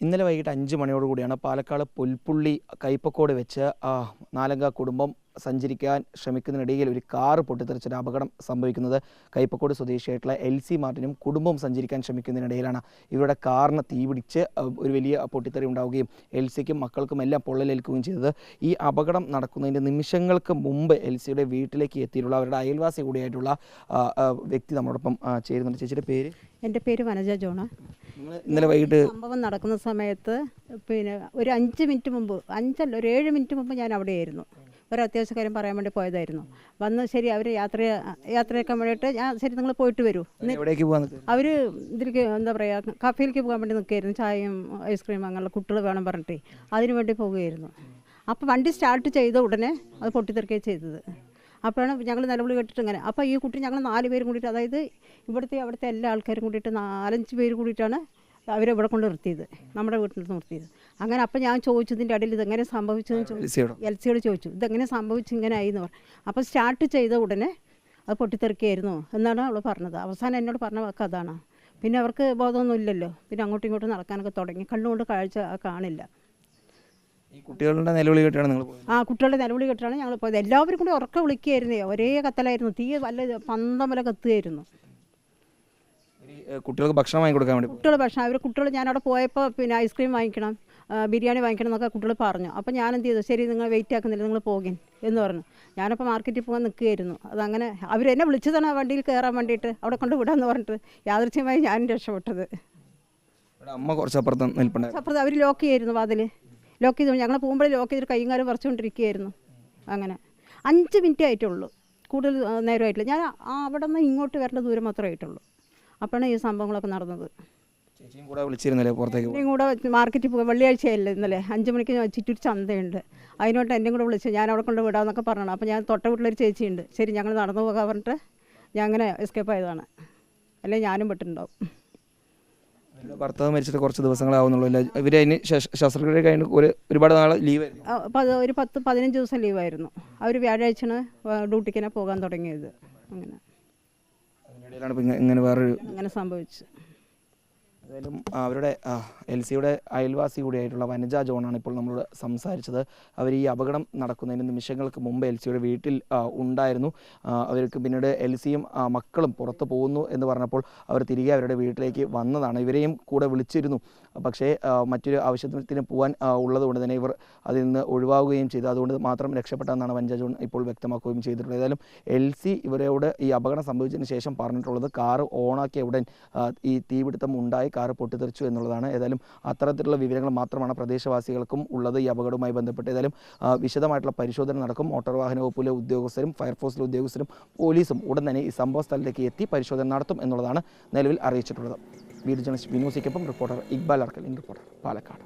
ഇന്നലെ വൈകിട്ട് അഞ്ച് മണിയോടുകൂടിയാണ് പാലക്കാട് പുൽപ്പുള്ളി കൈപ്പക്കോട് വെച്ച് നാലംഗ കുടുംബം സഞ്ചരിക്കാൻ ശ്രമിക്കുന്നതിനിടയിൽ ഒരു കാർ പൊട്ടിത്തെറിച്ചൊരു അപകടം സംഭവിക്കുന്നത് കൈപ്പക്കോട് സ്വദേശിയായിട്ടുള്ള എൽ സി മാർട്ടിനും കുടുംബവും സഞ്ചരിക്കാൻ ശ്രമിക്കുന്നതിനിടയിലാണ്. ഇവരുടെ കാറിന് തീപിടിച്ച് ഒരു വലിയ പൊട്ടിത്തെറി ഉണ്ടാവുകയും എൽ സിക്കും മക്കൾക്കും എല്ലാം പൊള്ളലേൽക്കുകയും ചെയ്തത്. ഈ അപകടം നടക്കുന്നതിന്റെ നിമിഷങ്ങൾക്ക് മുമ്പ് എൽ സിയുടെ വീട്ടിലേക്ക് എത്തിയിട്ടുള്ള അവരുടെ അയൽവാസി കൂടിയായിട്ടുള്ള വ്യക്തി നമ്മളോടൊപ്പം ചേരുന്നുണ്ട്. ചേച്ചിയുടെ പേര്? എന്റെ പേര് വനജ ജോണ. ഇന്നലെ വൈകിട്ട് സംഭവം നടക്കുന്ന സമയത്ത് പിന്നെ ഒരു അഞ്ച് മിനിറ്റ് മുമ്പ് അഞ്ചല്ല ഒരു ഏഴ് മിനിറ്റ് മുമ്പ് ഞാൻ അവിടെയായിരുന്നു. ഒരു അത്യാവശ്യ കാര്യം പറയാൻ വേണ്ടി പോയതായിരുന്നു. വന്ന് ശരി അവർ യാത്ര യാത്രയൊക്കെ വേണ്ടിയിട്ട് ഞാൻ ശരി നിങ്ങൾ പോയിട്ട് വരൂ. എവിടേക്ക് അവർ ഇതിലേക്ക് എന്താ പറയുക കഫേയിലേക്ക് പോകാൻ വേണ്ടി നിൽക്കുകയായിരുന്നു ചായയും ഐസ്ക്രീം അങ്ങനെയുള്ള കുട്ടികൾ വേണം പറഞ്ഞിട്ട്. അതിനു വേണ്ടി പോവുകയായിരുന്നു. അപ്പോൾ വണ്ടി സ്റ്റാർട്ട് ചെയ്ത ഉടനെ അത് പൊട്ടിത്തെറിക്കുകയാണ് ചെയ്തത്. അപ്പോഴാണ് ഞങ്ങൾ നിലവിളി കേട്ടിട്ട് ഇങ്ങനെ. അപ്പോൾ ഈ കുട്ടി ഞങ്ങൾ നാല് പേരും കൂടിയിട്ട് അതായത് ഇവിടുത്തെ അവിടുത്തെ എല്ലാ ആൾക്കാരും കൂടിയിട്ട് നാലഞ്ച് പേര് കൂടിയിട്ടാണ് അവരെ ഇവിടെ കൊണ്ട് നിർത്തിയത്? നമ്മുടെ വീട്ടിൽ നിർത്തിയത്. അങ്ങനെ അപ്പം ഞാൻ ചോദിച്ചതിന്റെ ഇടയിൽ ഇതെങ്ങനെ സംഭവിച്ചതെന്ന് ചോദിച്ചു എൽ സിയോട് ചോദിച്ചു. ഇതെങ്ങനെ സംഭവിച്ചു ഇങ്ങനെ ആയി എന്ന് പറഞ്ഞു അപ്പോൾ സ്റ്റാർട്ട് ചെയ്ത ഉടനെ അത് പൊട്ടിത്തെറിക്കുകയായിരുന്നു എന്നാണ് അവൾ പറഞ്ഞത്. അവസാനം എന്നോട് പറഞ്ഞ വാക്ക് അതാണ്. പിന്നെ അവർക്ക് ബോധമൊന്നും ഇല്ലല്ലോ. പിന്നെ അങ്ങോട്ടും ഇങ്ങോട്ടും നടക്കാനൊക്കെ തുടങ്ങി. കണ്ണുകൊണ്ട് കാഴ്ച കാണില്ല. കുട്ടികളുടെ നിലവിളി കേട്ടാണ് നിങ്ങൾ ആ കുട്ടികളുടെ നിലവിളി കേട്ടാണ് ഞങ്ങൾ പോയത്. എല്ലാവരും കൂടി ഉറക്കം വിളിക്കുകയായിരുന്നേ. ഒരേ കത്തലായിരുന്നു. തീ വല്ല പന്തം വല്ല കത്തുകയായിരുന്നു. കുട്ടികൾക്ക് ഭക്ഷണം വാങ്ങി കൊടുക്കാൻ വേണ്ടി. കുട്ടികൾ ഭക്ഷണം അവർ കുട്ടികൾ ഞാൻ അവിടെ പോയപ്പോൾ പിന്നെ ഐസ്ക്രീം വാങ്ങിക്കണം ബിരിയാണി വാങ്ങിക്കണം എന്നൊക്കെ കുട്ടികൾ പറഞ്ഞു. അപ്പോൾ ഞാൻ എന്ത് ചെയ്തു? ശരി നിങ്ങൾ വെയിറ്റ് ആക്കുന്നില്ല നിങ്ങൾ പോകിൻ എന്ന് പറഞ്ഞു. ഞാനപ്പോൾ മാർക്കറ്റിൽ പോകാൻ നിൽക്കുകയായിരുന്നു അതങ്ങനെ എന്നെ വിളിച്ചതാണ് ആ വണ്ടിയിൽ കയറാൻ വേണ്ടിയിട്ട്. അവിടെ കൊണ്ട് വിടാമെന്ന് പറഞ്ഞിട്ട് യാദൃച്ഛ്യമായി ഞാനും രക്ഷപ്പെട്ടത്. അമ്മ കുറച്ച് അപ്പുറത്ത് നിൽപ്പുണ്ട് അപ്പുറത്ത് അവർ ലോക്ക് ചെയ്യായിരുന്നു വാതിൽ ലോക്ക് ചെയ്തു ഞങ്ങൾ പോകുമ്പോൾ ലോക്ക് ചെയ്തിട്ട് കൈയും കാലം പറിച്ചുകൊണ്ടിരിക്കുകയായിരുന്നു അങ്ങനെ. അഞ്ച് മിനിറ്റ് ആയിട്ടുള്ളൂ. കൂടുതൽ നേരമായിട്ടില്ല. ഞാൻ അവിടെ നിന്ന് ഇങ്ങോട്ട് വരേണ്ട ദൂരം മാത്രമേ ആയിട്ടുള്ളൂ. അപ്പോഴാണ് ഈ സംഭവങ്ങളൊക്കെ നടന്നത്. ചേച്ചിയും കൂടെ വിളിച്ചിരുന്നില്ലേ പുറത്തേക്ക്? എന്നെയും കൂടെ മാർക്കറ്റിൽ പോയി വെള്ളിയാഴ്ചയല്ലേ ഇന്നലെ. അഞ്ച് മണിക്ക് ഞാൻ ചുറ്റൊരു ചന്തയുണ്ട്. അതിനോട്ട് എന്നെയും കൂടെ വിളിച്ചു ഞാൻ അവിടെ കൊണ്ട് വിടാമെന്നൊക്കെ പറഞ്ഞു അപ്പോൾ ഞാൻ തൊട്ട വീട്ടിലൊരു ചേച്ചിയുണ്ട്. ശരി ഞങ്ങൾ നടന്നു പോകാൻ പറഞ്ഞിട്ട് ഞാൻ അങ്ങനെ എസ്കേപ്പ് ആയതാണ്. അല്ലെങ്കിൽ ഞാനും പെട്ടിട്ടുണ്ടാവും. ഭർത്താവ് മരിച്ചിട്ട് കുറച്ച് ദിവസങ്ങളാവുന്നുള്ളൂ അല്ല? ഇവർ അതിന് ശസ്ത്രക്രിയ കഴിഞ്ഞ് ഒരു ഒരുപാട് നാൾ ലീവ് ആയിരുന്നു. ആ, അപ്പോൾ അത് ഒരു പത്ത് പതിനഞ്ച് ദിവസം ലീവായിരുന്നു അവർ വ്യാഴാഴ്ചയാണ് ഡ്യൂട്ടിക്കിനെ പോകാൻ തുടങ്ങിയത്. അങ്ങനെ. ഇങ്ങനെ- ഇങ്ങനെ വേറൊരു അങ്ങനെ സംഭവിച്ചു ഏതായാലും അവരുടെ എൽ സിയുടെ അയൽവാസി കൂടിയായിട്ടുള്ള വനജ ജോണാണ് ഇപ്പോൾ നമ്മളോട് സംസാരിച്ചത്. അവർ ഈ അപകടം നടക്കുന്നതിന് നിമിഷങ്ങൾക്ക് മുമ്പ് എൽ സിയുടെ വീട്ടിൽ ഉണ്ടായിരുന്നു. അവർക്ക് പിന്നീട് എൽ സിയും മക്കളും പുറത്തു പോകുന്നു എന്ന് പറഞ്ഞപ്പോൾ അവർ തിരികെ അവരുടെ വീട്ടിലേക്ക് വന്നതാണ്. ഇവരെയും കൂടെ വിളിച്ചിരുന്നു. പക്ഷേ മറ്റൊരു ആവശ്യത്തിന് പോകാൻ ഉള്ളതുകൊണ്ട് തന്നെ ഇവർ അതിൽ നിന്ന് ഒഴിവാകുകയും ചെയ്തു. അതുകൊണ്ട് മാത്രം രക്ഷപ്പെട്ടതെന്നാണ് വനജ ജോൺ ഇപ്പോൾ വ്യക്തമാക്കുകയും ചെയ്തിട്ടുള്ളത്. ഏതായാലും എൽ സി ഇവരോട് ഈ അപകടം സംഭവിച്ചതിന് ശേഷം പറഞ്ഞിട്ടുള്ളത് കാറ് ഓണാക്കിയ ഉടൻ ഈ തീപിടുത്തം ഉണ്ടായി. കാറ് പൊട്ടിത്തെറിച്ചു എന്നുള്ളതാണ്. ഏതായാലും അത്തരത്തിലുള്ള വിവരങ്ങൾ മാത്രമാണ് പ്രദേശവാസികൾക്കും ഉള്ളത്. ഈ അപകടവുമായി ബന്ധപ്പെട്ട് ഏതായാലും വിശദമായിട്ടുള്ള പരിശോധന നടക്കും. മോട്ടോർ വാഹന വകുപ്പിലെ ഉദ്യോഗസ്ഥരും ഫയർഫോഴ്സിലെ ഉദ്യോഗസ്ഥരും പോലീസും ഉടൻ തന്നെ ഈ സംഭവ സ്ഥലത്തേക്ക് എത്തി പരിശോധന നടത്തും എന്നുള്ളതാണ് നിലവിൽ അറിയിച്ചിട്ടുള്ളത്. Video journalist വിനോസിക്കൊപ്പം reporter Iqbal Arkal in reporter Palakkad.